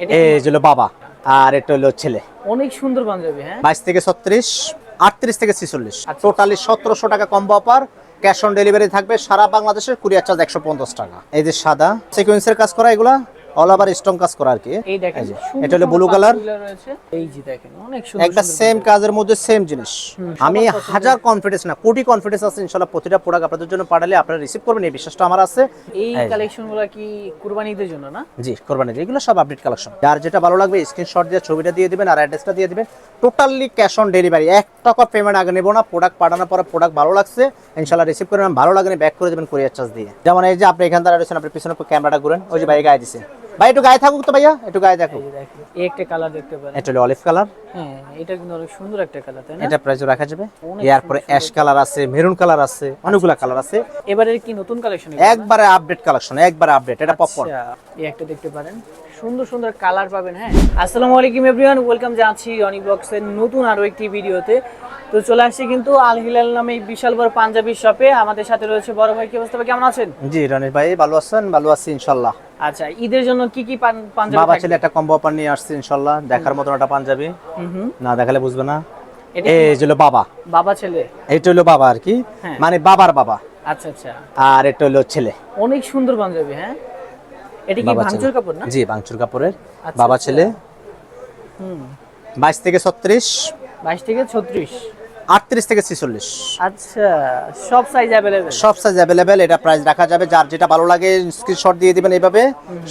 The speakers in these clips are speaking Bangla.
এই হলো বাবা আর এটা হলো ছেলে। অনেক সুন্দর পাঞ্জাবি হ্যাঁ? বাইশ থেকে ছত্রিশ আটত্রিশ থেকে ছিচল্লিশ। আচ্ছা। টোটালি সতেরোশো টাকা কম অফার ক্যাশ অন ডেলিভারি থাকবে সারা বাংলাদেশের কুরিয়ার চার্জ একশো পঞ্চাশ টাকা। এই যে সাদা সিকুয়েন্সের কাজ করা এগুলা অল ওভার স্টোন কাজ করা আর কি। এই দেখেন এটা হলো ব্লু কালার এই যে দেখেন অনেক সুন্দর একটা সেম কাজের মধ্যে সেম জিনিস। আমি হাজার কনফিডেন্স না কোটি কনফিডেন্স আছে ইনশাল্লাহ প্রতিটা প্রোডাক্ট আপনাদের জন্য পাঠালে আপনারা রিসিভ করবেন এই বিশ্বাসটা আমার আছে। এই এই যে। কালেকশনগুলা কি কুরবানিদের জন্য না? জি কোরবানি এগুলো সব আপডেট কালেকশন যার যেটা ভালো লাগবে স্ক্রিনশট দিয়ে ছবিটা দিয়ে দিবেন আর অ্যাড্রেসটা দিয়ে দিবেন। টোটালি ক্যাশ অন ডেলিভারি এক টাকা পেমেন্ট আগে নেব না প্রোডাক্ট পাঠানোর পরে প্রোডাক্ট ভালো লাগছে ইনশাল্লাহ রিসিভ করবেন ভালো লাগেনি ব্যাক করে দেবেন কুরিয়ার চার্জ দিয়ে। যেমন এই যে আপনি এখান থেকে রয়েছেন আপনি পিছনে ক্যামেরাটা ঘুরেন ওই যে ভাই গায়ে দিছে। ভাই একটু গায়ে থাকুক তো ভাইয়া একটু গায়ে দেখো এই একটা কালার দেখতে পারেন। এটা হলো অলিভ কালার হ্যাঁ এটা কিন্তু অনেক সুন্দর একটা কালার তাই না? এটা প্রাইস রাখা যাবে। এরপরে অ্যাশ কালার আছে মেরুন কালার আছে অনেকগুলা কালার আছে। এবারে কি নতুন কালেকশন একবারে আপডেট কালেকশন একবারে আপডেট এটা পপকর্ন এই একটা দেখতে পারেন। সুন্দর সুন্দর কালার পাবেন হ্যাঁ? আসসালামু আলাইকুম এভরিওয়ান ওয়েলকাম জানাচ্ছি রনি বক্সের নতুন আরও একটি ভিডিওতে। তো চলে আসছি কিন্তু আল হিলাল নামে এই বিশাল বড় পাঞ্জাবি শপে আমাদের সাথে রয়েছে বড় ভাই কি অবস্থা ভাই, কেমন আছেন? জি রনিশ ভাই ভালো আছেন? ভালো আছি ইনশাল্লাহ আচ্ছা ঈদের জন্য কি কি পাঞ্জাবি বাবা ছেলে একটা কম্বো অফার নিয়ে আসছে ইনশাল্লাহ দেখার মতন একটা পাঞ্জাবি। না দেখালে বুঝবে না। এই হলো বাবা। বাবা ছেলে? এটা হলো বাবা আর কি। হ্যাঁ। মানে বাবার বাবা। আচ্ছা আচ্ছা। আর এটা হলো ছেলে। অনেক সুন্দর পাঞ্জাবি হ্যাঁ? এটা কি ভাঙচুর। কাপড় না? জি বাংচুর কাপড়ের। আচ্ছা, বাবা আচ্ছা। ছেলে। হুম। বাইশ থেকে ছত্রিশ। বাইশ থেকে ছত্রিশ। আটত্রিশ থেকে ছিচল্লিশ। আচ্ছা সব সাইজ অ্যাভেলেবেল সব সাইজ অ্যাভেলেবেল এটা প্রাইস রাখা যাবে। যার যেটা ভালো লাগে স্ক্রিনশট দিয়ে দিবেন এইভাবে।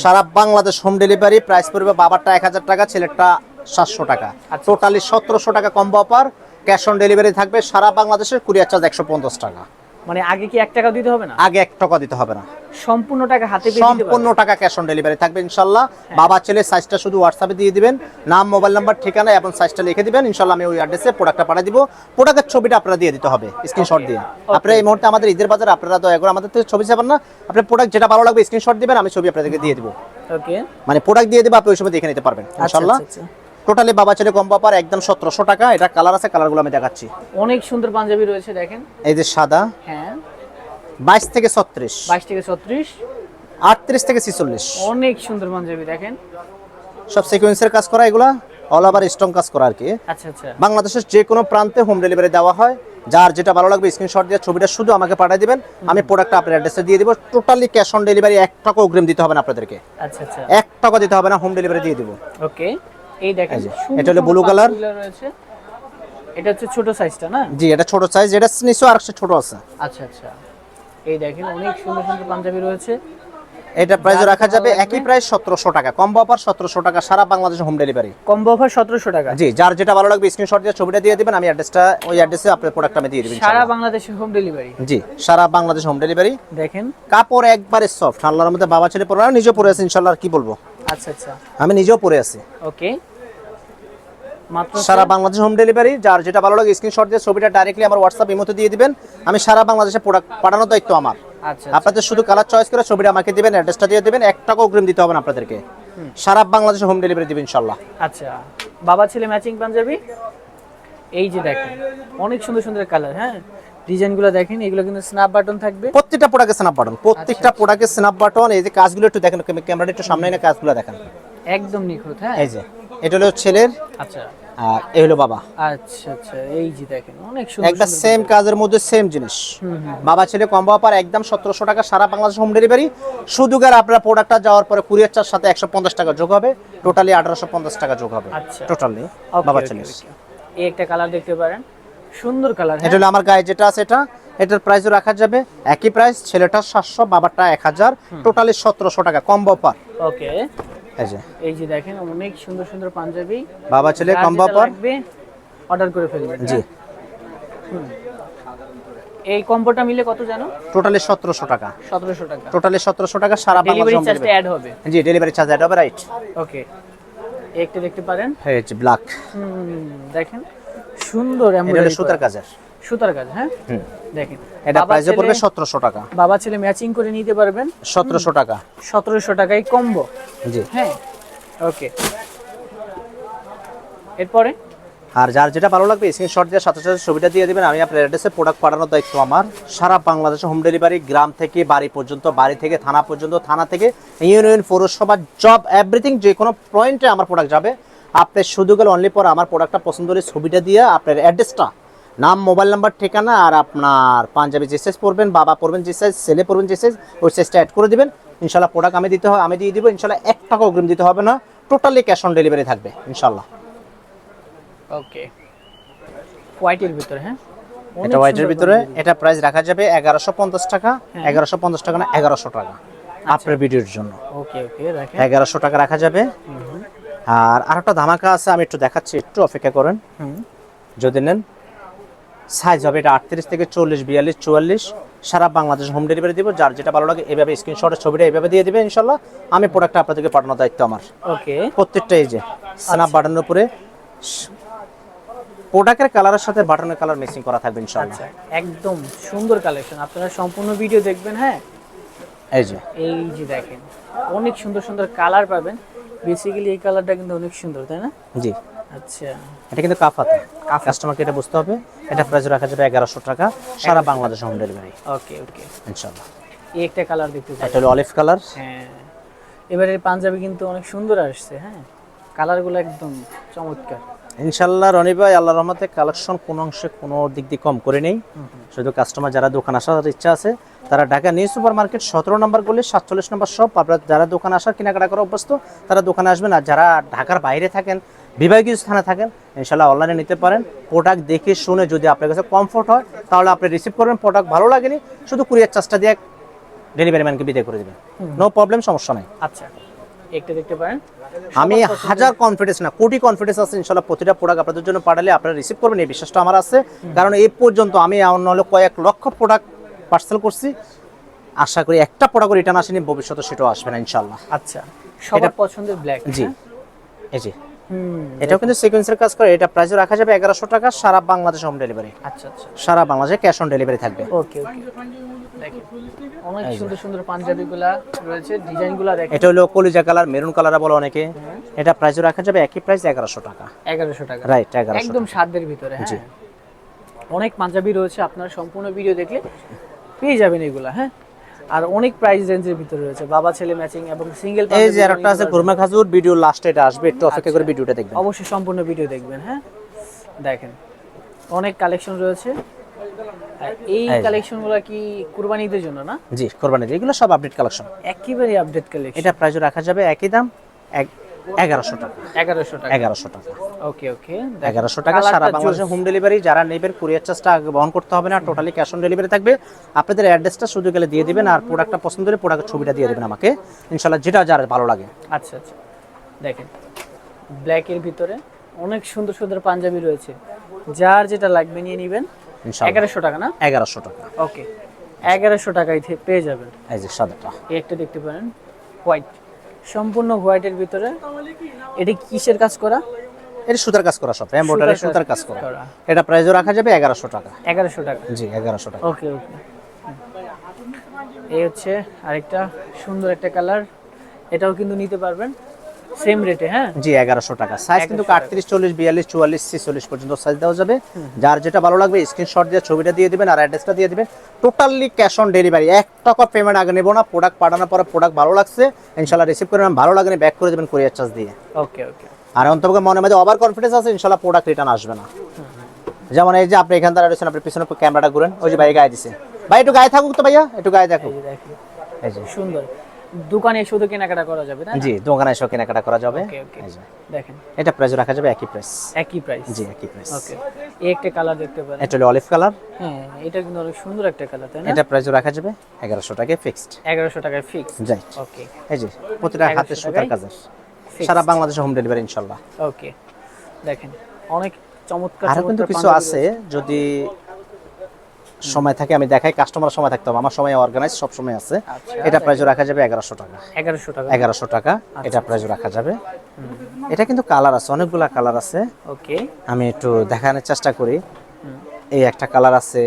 সারা বাংলাদেশ হোম ডেলিভারি প্রাইস পড়বে বাবারটা এক হাজার টাকা ছেলেরটা সাতশো টাকা। আচ্ছা। টোটালি সতেরোশো টাকা combo offer cash on delivery থাকবে। সারা বাংলাদেশের কুরিয়ার চার্জ একশো পঞ্চাশ টাকা। মানে আগে কি এক টাকা দিতে হবে না? আগে এক টাকা দিতে হবে না। সম্পূর্ণ টাকা হাতে পেয়ে সম্পূর্ণ টাকা ক্যাশ অন ডেলিভারি থাকবে ইনশাল্লাহ। বাবা ছেলে সাইজটা শুধু হোয়াটসঅ্যাপে দিয়ে দিবেন নাম মোবাইল নাম্বার ঠিকানা এবং সাইজটা লিখে দিবেন। ইনশাল্লাহ আমি ওই অ্যাড্রেসে প্রোডাক্টটা পাঠিয়ে দিব। প্রোডাক্টের ছবিটা আপনারা দিয়ে দিতে হবে স্ক্রিনশট দিয়ে। আপনারা এই মুহূর্তে আমাদের ঈদের বাজারে আপনারা দয়া করে আমাদের থেকে ছবি চাবেন না। আপনার প্রোডাক্ট যেটা ভালো লাগবে স্ক্রিনশট দিবেন আমি ছবি আপনাদেরকে দিয়ে দিব। ওকে মানে প্রোডাক্ট দিয়ে দেবো আপনি ওই সময় দেখে নিতে পারবেন ইনশাল্লাহ। আচ্ছা, আচ্ছা। টোটালি বাবা ছেলে কম পার একদম সতেরোশো টাকা। এটা কালার আছে কালারগুলো আমি দেখাচ্ছি। অনেক সুন্দর পাঞ্জাবি রয়েছে দেখেন। এই যে সাদা। হ্যাঁ। বাইশ থেকে ছত্রিশ। বাইশ থেকে ছত্রিশ। আটত্রিশ থেকে ছিচল্লিশ। অনেক সুন্দর পাঞ্জাবি দেখেন। সব সিকোয়েন্সের কাজ করা এগুলা অল ওভার স্ট্রং কাজ করা আর কি। আচ্ছা আচ্ছা। বাংলাদেশের যে কোনো প্রান্তে হোম ডেলিভারি দেওয়া হয়। যার যেটা ভালো লাগবে স্ক্রিনশট দিয়ে ছবিটা শুধু আমাকে পাঠিয়ে দিবেন। আমি প্রোডাক্টটা আপনার অ্যাড্রেসে দিয়ে দিব। টোটালি ক্যাশ অন ডেলিভারি এক টাকা অগ্রিম দিতে হবে না আপনাদেরকে। আচ্ছা আচ্ছা। এক টাকা দিতে হবে না হোম ডেলিভারি দিয়ে দিব। ওকে এই দেখেন এটা হলো colour। পাথরগুলো রয়েছে। এটা হচ্ছে ছোট সাইজটা না? জি এটা ছোট সাইজ এটা নিশ্চয় আর ছোট আছে। আচ্ছা আচ্ছা। এই দেখেন অনেক সুন্দর সুন্দর পাঞ্জাবি রয়েছে। এটা প্রাইস রাখা যাবে একই প্রাইস সতেরোশো টাকা। কম্বো অফার সতেরোশো টাকা সারা বাংলাদেশে হোম ডেলিভারি কম্বো অফার সতেরোশো টাকা। জি যার যেটা ভালো লাগবে স্ক্রিনশট দিয়ে ছবিটা দিয়ে দিবেন আমি অ্যাড্রেসটা ওই অ্যাড্রেসে আপনার প্রোডাক্ট আমি দিয়ে দিবেন সারা বাংলাদেশে হোম ডেলিভারি জি সারা বাংলাদেশ হোম ডেলিভারি দেখেন। কাপড় একবারে সফট আল্লাহর মধ্যে বাবা ছেলে পরে নিজে পরে আছে ইনশাল্লাহ আর কি বলব? আচ্ছা আচ্ছা। আমি নিজেও পরে আছি। ওকে সারা বাংলাদেশ হোম ডেলিভারি যার যেটা ভালো লাগে স্ক্রিনশট দিয়ে ছবিটা ডাইরেক্টলি আমার হোয়াটসঅ্যাপ ইমোতে দিয়ে দিবেন। আমি সারা বাংলাদেশে প্রোডাক্ট পাঠানোর দায়িত্ব আমার। আচ্ছা আপনাদের শুধু কালার চয়েস করে ছবিটা আমাকে দিবেন অ্যাড্রেসটা দিয়ে দিবেন এক টাকা অগ্রিম দিতে হবে আপনাদেরকে। সারা বাংলাদেশে হোম ডেলিভারি দিবেন ইনশাল্লাহ। আচ্ছা বাবা ছেলে ম্যাচিং পাঞ্জাবি? এই যে দেখেন অনেক সুন্দর সুন্দর কালার হ্যাঁ? ডিজাইনগুলো দেখেন এগুলো কিন্তু স্ন্যাপ বাটন থাকবে। প্রত্যেকটা প্রোডাক্টে স্ন্যাপ বাটন প্রত্যেকটা প্রোডাক্টে স্ন্যাপ বাটন এই যে কাজগুলো একটু দেখেন ক্যামেরাটা একটু সামনে এনে কাজগুলো দেখেন। একদম নিখুঁত হ্যাঁ? এই যে। এটা হলো ছেলের আচ্ছা। আর এই হলো বাবা। আচ্ছা আচ্ছা এই যে দেখেন অনেক সুন্দর একটা সেম কাজের মধ্যে সেম জিনিস। বাবা ছেলে কম্বো অফার একদম সতেরোশো টাকা সারা বাংলাদেশ হোম ডেলিভারি শুধু গার আপনার প্রোডাক্টটা যাওয়ার পরে কুরিয়ার চার্জ সাথে একশো পঞ্চাশ টাকা যোগ হবে। টোটালি আঠারোশো পঞ্চাশ টাকা যোগ হবে। আচ্ছা। টোটালি বাবা ছেলে এই একটা কালার দেখতে পারেন। সুন্দর কালার এটা হলো আমার গায়ে যেটা আছে এটা। এটার প্রাইসও রাখা যাবে। একই প্রাইস ছেলেটা সাতশো বাবারটা এক হাজার। টোটালি সতেরোশো টাকা কম্বো অফার ওকে এই যে। এই যে দেখেন অনেক সুন্দর সুন্দর পাঞ্জাবি। বাবা ছেলে অফার লাগবে অর্ডার করে ফেলবেন জি। হ্যাঁ? এই কম্বোটা মিলে কত জানো? টোটালি সতেরোশো টাকা। সতেরোশো টাকা। টোটালি সতেরোশো টাকা সারা ডেলিভারি বাংলাদেশ চার্জটা অ্যাড হবে। জি ডেলিভারি চার্জ এটা হবে রাইট ওকে একটা দেখতে পারেন। এই যে ব্ল্যাক হুম, দেখেন। সুন্দর embroidery সুতার। কাজের। সুতার কাজ হ্যাঁ। দেখেন এটা প্রাইসে পড়বে ছেলে- সতেরোশো টাকা। বাবা ছেলে ম্যাচিং করে নিতে পারবেন। সতেরোশো টাকা। সতেরোশো টাকায় কম্বো জি। হ্যাঁ? ওকে এরপরে? আর যার যেটা ভালো লাগবে স্ক্রিনশট দিয়ে সাথে সাথে ছবিটা দিয়ে দিবেন। আমি আপনার অ্যাড্রেসে প্রোডাক্ট পাঠানোর দায়িত্ব আমার। সারা বাংলাদেশে হোম ডেলিভারি গ্রাম থেকে বাড়ি পর্যন্ত বাড়ি থেকে থানা পর্যন্ত থানা থেকে ইউনিয়ন পৌরসভা জব এভরিথিং যে কোনো পয়েন্টে আমার প্রোডাক্ট যাবে। আপনি শুধু গেলে অনলি পর আমার প্রোডাক্টটা পছন্দ হলে ছবিটা দিয়ে আপনার অ্যাড্রেসটা নাম মোবাইল নাম্বার ঠিকানা আর আপনার পাঞ্জাবি যে সাইজ পড়বেন বাবা পড়বেন যে সাইজ ছেলে পড়বেন যে সাইজ ওই সাইজটা অ্যাড করে দিবেন। ইনশাল্লাহ প্রোডাক্ট আমি দিতে হবে আমি দিয়ে দিব ইনশাল্লাহ এক টাকা অগ্রিম দিতে হবে না। টোটালি ক্যাশ অন ডেলিভারি থাকবে ইনশাল্লাহ। ওকে হোয়াইটের ভিতরে হ্যাঁ? এটা হোয়াইটের ভিতরে এটা প্রাইস রাখা যাবে এগারোশো পঞ্চাশ টাকা হ্যাঁ। এগারোশো পঞ্চাশ টাকা না এগারোশো টাকা আপনার ভিডিওর জন্য। ওকে ওকে এগারোশো টাকা রাখা যাবে। আর আরেকটা ধামাকা আছে আমি একটু দেখাচ্ছি একটু অপেক্ষা করেন। যদি নেন। সাইজ হবে এটা আটত্রিশ থেকে চল্লিশ বিয়াল্লিশ চুয়াল্লিশ। সারা বাংলাদেশ হোম ডেলিভারি দিব যার যেটা ভালো লাগে এভাবে স্ক্রিনশটের ছবিটা এভাবে দিয়ে দিবে ইনশাল্লাহ। আমি প্রোডাক্টটা আপনাদেরকে পাঠানোর দায়িত্ব আমার। ওকে প্রত্যেকটা এই যে স্ন্যাপ বাটনের উপরে। প্রোডাক্টের কালারের সাথে বাটনের কালার মিক্সিং করা থাকবে ইনশাল্লাহ। আচ্ছা একদম সুন্দর কালেকশন আপনারা সম্পূর্ণ ভিডিও দেখবেন হ্যাঁ? এই যে। এই যে দেখেন অনেক সুন্দর সুন্দর কালার পাবেন। বেসিক্যালি এই কালারটা কিন্তু অনেক সুন্দর তাই না? জি। আচ্ছা। এটা কিন্তু কাফাতে কাস্টমারকে এটা বুঝতে হবে। এটা প্রাইস রাখা যাবে এগারোশো টাকা। সারা Bangladesh home delivery okay okay ইনশাল্লাহ এই একটা কালার দেখতে এটা হলো অলিভ কালার হ্যাঁ। এবারে পাঞ্জাবি কিন্তু অনেক সুন্দর আসছে হ্যাঁ? কালারগুলো একদম চমৎকার। ইনশাল্লাহ রনি ভাই আল্লাহ রহমতে কালেকশন কোনো অংশে কোনো দিক দিয়ে কম করে নেই। শুধু কাস্টমার যারা দোকান আসার ইচ্ছা আছে তারা ঢাকা নিউ সুপার মার্কেট সতেরো নম্বর গলি সাতচল্লিশ নম্বর সব আপনার যারা দোকান আসার কেনাকাটা করা অভ্যস্ত তারা দোকানে আসবেন। আর যারা ঢাকার বাইরে থাকেন বিভাগীয় স্থানে থাকেন ইনশাল্লাহ অনলাইনে নিতে পারেন। প্রোডাক্ট দেখে শুনে যদি আপনার কাছে কমফোর্ট হয় তাহলে আপনি রিসিভ করবেন। প্রোডাক্ট ভালো লাগেনি শুধু কুরিয়ার চার্জটা দিয়ে ডেলিভারি ম্যানকে বিদায় করে দেবেন। নো প্রবলেম সমস্যা নেই। আচ্ছা একটা দেখতে পারেন। আমি হাজার কনফিডেন্স না কোটি কনফিডেন্স আছে ইনশাল্লাহ প্রতিটা প্রোডাক্ট আপনাদের জন্য পাঠালে আপনারা রিসিভ করবেন এই বিশ্বাসটা আমার আছে। কারণ এই পর্যন্ত আমি অন্য হলে কয়েক লক্ষ প্রোডাক্ট পার্সেল করছি। আশা করি একটা প্রোডাক্ট রিটার্ন আসেনি ভবিষ্যতে সেটাও আসবে না ইনশাল্লাহ। আচ্ছা সবার পছন্দের ব্ল্যাক জি। এই যে। হুম এটাও কিন্তু সিকোয়েন্সের কাজ করে এটা প্রাইস রাখা যাবে এগারোশো টাকা সারা বাংলাদেশ হোম ডেলিভারি আচ্ছা আচ্ছা। সারা বাংলাদেশে ক্যাশ অন ডেলিভারি থাকবে। ওকে ওকে অনেক সুন্দর সুন্দর পাঞ্জাবিগুলা রয়েছে ডিজাইনগুলা দেখেন। এটা হলো কলিজা কালার মেরুন কালার বলে অনেকে। এটা প্রাইস রাখা যাবে একই প্রাইস এগারোশো টাকা। এগারোশো টাকা। রাইট এগারোশো একদম সাধ্যের ভিতরে জি। হ্যাঁ অনেক পাঞ্জাবি রয়েছে আপনার সম্পূর্ণ ভিডিও দেখলে পেয়ে যাবেন এগুলা হ্যাঁ? আর অনেক প্রাইস রেঞ্জের ভিতরে রয়েছে। বাবা ছেলে ম্যাচিং এবং সিঙ্গেল এই যে আরেকটা আছে ঘুরমা খাজুর ভিডিও লাস্টে এটা আসবে একটু অপেক্ষা করে ভিডিওটা দেখবেন। অবশ্যই সম্পূর্ণ ভিডিও দেখবেন হ্যাঁ? দেখেন অনেক কালেকশন রয়েছে। এই। কালেকশনগুলো কি কুরবানিদের জন্য না? জি কুরবানিদের এগুলো সব আপডেট কালেকশন একেবারে আপডেট কালেকশন এটা প্রাইস রাখা যাবে একই দাম এক এগারোশো টাকা। এগারোশো টাকা। এগারোশো টাকা। ওকে ওকে। এগারোশো টাকা সারা বাংলাদেশে হোম ডেলিভারি যারা নেবেন কুরিয়ার চার্জটা আগে বহন করতে হবে না টোটালি ক্যাশ অন ডেলিভারি থাকবে। আপনাদের অ্যাড্রেসটা শুধু গেলে দিয়ে দিবেন আর প্রোডাক্টটা পছন্দ হলে প্রোডাক্টের ছবিটা দিয়ে দেবেন আমাকে। ইনশাল্লাহ যেটা যার ভালো লাগে। আচ্ছা আচ্ছা। দেখেন ব্ল্যাকের ভিতরে অনেক সুন্দর সুন্দর পাঞ্জাবি রয়েছে। যার যেটা লাগবে নিয়ে নেবেন। এগারোশো টাকা না? এগারোশো টাকা। ওকে। এগারোশো টাকায় পেয়ে যাবেন। এই যে সাদাটা। একটা দেখতে পারেন হোয়াইট সম্পূর্ণ হোয়াইটের ভিতরে। এটি কিসের কাজ করা? এটা সুতার কাজ করা সব এমব্রয়ডারি সুতার কাজ করা। এটা প্রাইসও রাখা যাবে এগারোশো টাকা। এগারোশো টাকা। জি এগারোশো টাকা। ওকে ওকে এই হচ্ছে আরেকটা সুন্দর একটা কালার এটাও কিন্তু নিতে পারবেন। সেম রেটে হ্যাঁ? জি টাকা। সাইজ কিন্তু 1100 টাকা। আটত্রিশ চল্লিশ বিয়াল্লিশ চুয়াল্লিশ ছিচল্লিশ পর্যন্ত সাইজ দেওয়া যাবে। যার যেটা ভালো লাগবে স্ক্রিনশট দিয়ে ছবিটা দিয়ে দিবেন আর অ্যাড্রেসটা দিয়ে দিবেন। টোটালি ক্যাশ অন ডেলিভারি এক টাকা পেমেন্ট আগে নেব না। প্রোডাক্ট পাঠানোর পরে প্রোডাক্ট ভালো লাগছে। রিসিভ করে ভালো লাগেনি ব্যাক করে দেবেন কুরিয়ার চার্জ দিয়ে। ওকে ওকে আর অন্তপক্ষে মনে মধ্যে ওভার কনফিডেন্স আছে ইনশাল্লাহ প্রোডাক্ট রিটার্ন আসবে না। যেমন এই যে আপনি এখান থেকে রয়েছেন আপনি পিছনে ক্যামেরাটা ঘুরেন। ওই যে ভাই গায়ে দিছে। ভাই একটু গায়ে থাকুক তো ভাইয়া। একটু গায়ে দেখেন। এই যে। সুন্দর। দোকানে শুধু কেনাকাটা করা যাবে না? জি দোকানে এসে কেনাকাটা করা যাবে। দেখেন। এটা প্রাইস রাখা যাবে একই প্রাইস একই প্রাইস জি একই প্রাইস ওকে। এই একটা কালার দেখতে পারেন। এটা হলো অলিভ কালার হ্যাঁ এটা কিন্তু অনেক সুন্দর একটা কালার তাই না? এটা প্রাইস রাখা যাবে এগারোশো টাকায় ফিক্সড এগারোশো টাকায় ফিক্স যাই ওকে। এই যে প্রতিটা হাতে সুতার Fixed. সারা বাংলাদেশে হোম ডেলিভারি ইনশাল্লাহ। ওকে। দেখেন অনেক চমৎকার আরও কিন্তু কিছু আছে যদি সময় থাকে আমি দেখাই কাস্টমার সময় থাকতে হবে। আমার সময় অর্গানাইজ সব সময় আছে। আচ্ছা, এটা প্রাইস রাখা যাবে এগারোশো টাকা। এগারোশো টাকা। এগারোশো টাকা এটা প্রাইস রাখা যাবে। এটা কিন্তু কালার আছে অনেকগুলা কালার আছে। ওকে আমি একটু দেখানোর চেষ্টা করি। এই একটা কালার আছে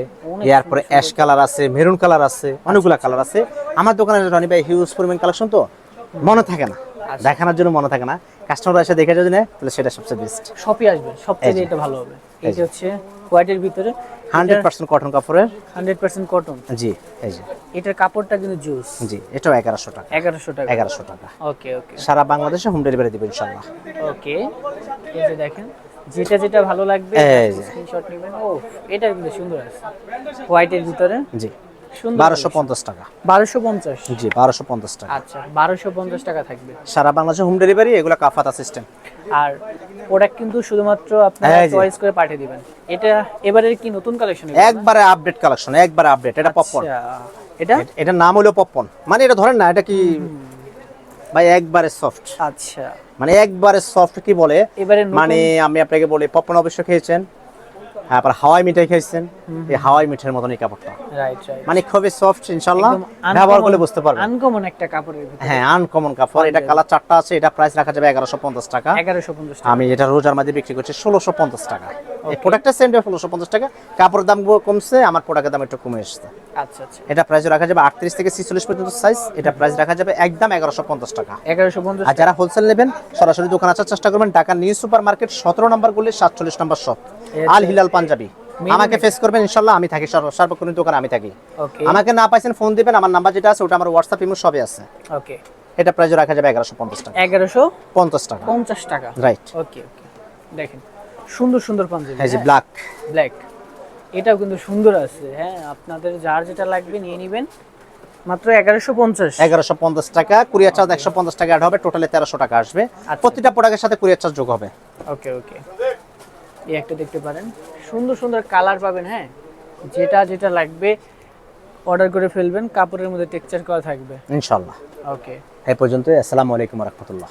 এরপরে অ্যাশ কালার আছে মেরুন কালার আছে অনেকগুলা কালার আছে। আমার দোকানে রনি ভাই হিউজ পরিমাণ কালেকশন তো মনে থাকে না। দেখানোর জন্য মনে থাকে না। কাস্টমার এসে দেখে যদি নেয় তাহলে সেটা সবচেয়ে বেস্ট শপে আসবে সবচেয়ে এটা ভালো হবে। এই এটা হচ্ছে হোয়াইটের ভিতরে হান্ড্রেড পার্সেন্ট কটন কাপড়ের। হান্ড্রেড পার্সেন্ট কটন জি এই যে। এটার কাপড়টা কিন্তু জুস জি এটাও এগারোশো টাকা। এগারোশো টাকা। এগারোশো টাকা। ওকে ওকে সারা বাংলাদেশে হোম ডেলিভারি দিবেন ইনশাল্লাহ ওকে এই যে দেখেন যেটা যেটা ভালো লাগবে স্ক্রিনশট নেবেন। ও এটা কিন্তু সুন্দর আছে। হোয়াইটের ভিতরে। জি। বারোশো পঞ্চাশ টাকা। বারোশো পঞ্চাশ? জি বারোশো পঞ্চাশ টাকা। আচ্ছা বারোশো পঞ্চাশ টাকা থাকবে। সারা বাংলাদেশে হোম ডেলিভারি এগুলো কাফাতা সিস্টেম আর প্রোডাক্ট কিন্তু শুধুমাত্র আপনারা চয়েস করে পাঠিয়ে দিবেন। এটা এবারের কি নতুন কালেকশন একবারে আপডেট কালেকশন একবারে আপডেট এটা পপকর্ন এটা? নাম হলো পপকর্ন মানে এটা ধরেন না এটা কি ভাই একবারে সফট আচ্ছা। মানে একবারে সফট কি বলে? মানে আমি আপনাকে বলি পপকর্ন অবশ্য খেয়েছেন। তারপর হাওয়াই মিঠাই খেয়েছেন এই হাওয়াই মিঠাইয়ের মতন এই কাপড়টা। রাইট রাইট মানে খুবই সফট ইনশাল্লাহ ব্যবহার করলে বুঝতে পারবেন। আনকমন একটা কাপড়ের ভিতরে। হ্যাঁ আনকমন কাপড়। এটা কালার চারটা আছে এটা প্রাইস রাখা যাবে এগারোশো পঞ্চাশ টাকা। এগারোশো পঞ্চাশ আমি এটা রোজার মাঝে বিক্রি করছি ষোলোশো পঞ্চাশ টাকা। এই প্রোডাক্টটা সেম ষোলোশো পঞ্চাশ টাকা। কাপড়ের দাম কমছে আমার প্রোডাক্টের দাম একটু কমে এসেছে। আচ্ছা আচ্ছা। এটা প্রাইস রাখা যাবে আটত্রিশ থেকে ছিচল্লিশ পর্যন্ত সাইজ এটা প্রাইস রাখা যাবে একদম এগারোশো পঞ্চাশ টাকা। এগারোশো পঞ্চাশ আর যারা হোলসেল নেবেন সরাসরি দোকান আসার চেষ্টা করবেন ঢাকা নিউ সুপার মার্কেট সতেরো নম্বর গুলি সাতচল্লিশ নম্বর শপ আল হিলাল পাঞ্জাবি। আমাকে ফেস করবেন ইনশাল্লাহ আমি থাকি সর্ব- সার্বক্ষণিক দোকানে আমি থাকি। আমাকে না পাইছেন ফোন দিবেন আমার নাম্বার যেটা আছে ওটা আমার হোয়াটসঅ্যাপ ইমো সবই আছে। ওকে এটা প্রাইস রাখা যাবে এগারোশো পঞ্চাশ টাকা। এগারোশো পঞ্চাশ টাকা। পঞ্চাশ টাকা। রাইট ওকে ওকে দেখেন। সুন্দর সুন্দর পাঞ্জাবি এই যে ব্ল্যাক ব্ল্যাক এটাও কিন্তু সুন্দর আছে হ্যাঁ আপনাদের যার যেটা লাগবে নিয়ে নেবেন। মাত্র এগারোশো পঞ্চাশ। এগারোশো পঞ্চাশ টাকা কুরিয়ার চার্জ একশো পঞ্চাশ টাকা অ্যাড হবে টোটালে তেরোশো টাকা আসবে। আচ্ছা। প্রতিটা প্রোডাক্টের সাথে কুরিয়ার চার্জ যোগ হবে। ওকে ওকে এই একটা দেখতে পারেন। সুন্দর সুন্দর কালার পাবেন হ্যাঁ। যেটা যেটা লাগবে অর্ডার করে ফেলবেন কাপড়ের মধ্যে টেক্সচার করা থাকবে। ইনশাল্লাহ ওকে এই পর্যন্ত আসসালামু আলাইকুম রহমতুল্লাহ।